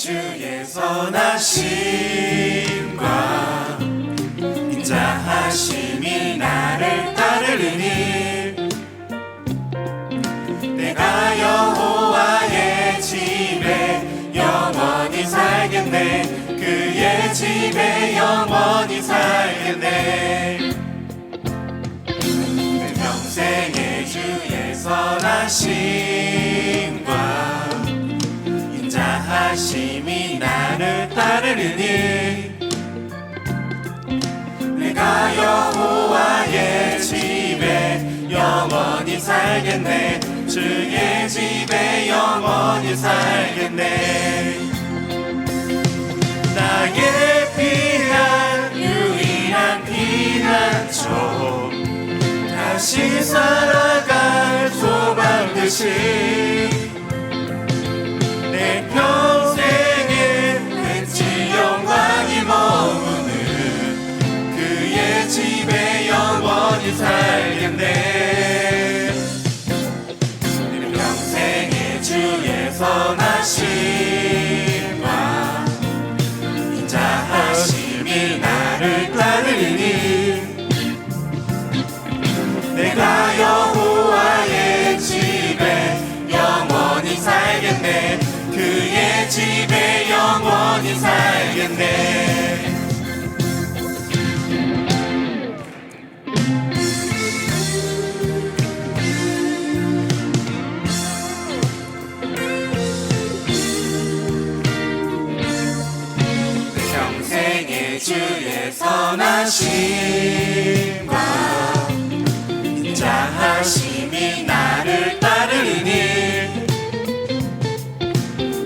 주의 선하심과 인자하심이 나를 따르리니 내가 여호와의 집에 영원히 살겠네. 그의 집에 영원히 살겠네. 내 평생의 주의 선하심 인자하심이 나를 따르리니 내가 여호와의 집에 영원히 살겠네. 주의 집에 영원히 살겠네. 나의 피난 유일한 피난처 다시 살아갈 소망 듯이 살겠네 내 평생에 주의 선하심 주의 선하심과 인자하심이 나를 따르니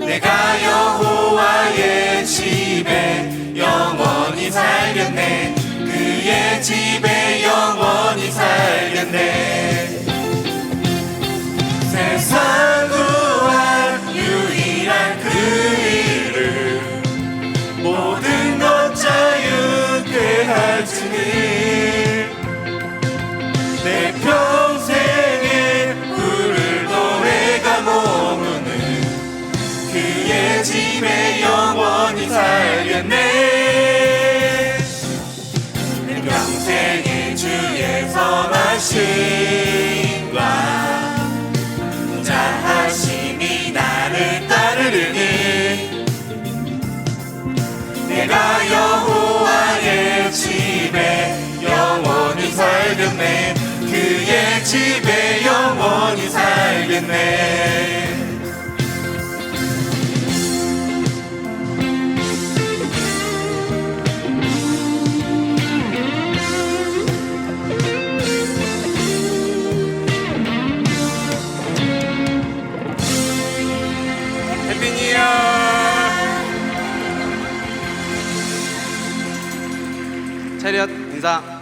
내가 여호와의 집에 영원히 살겠네. 그의 집에 내 평생에 푸를 노래가 머무는 그의 집에 영원히 살겠네. 내 평생에 주의 선하심 집에 영원히 살겠네. 차렷 인사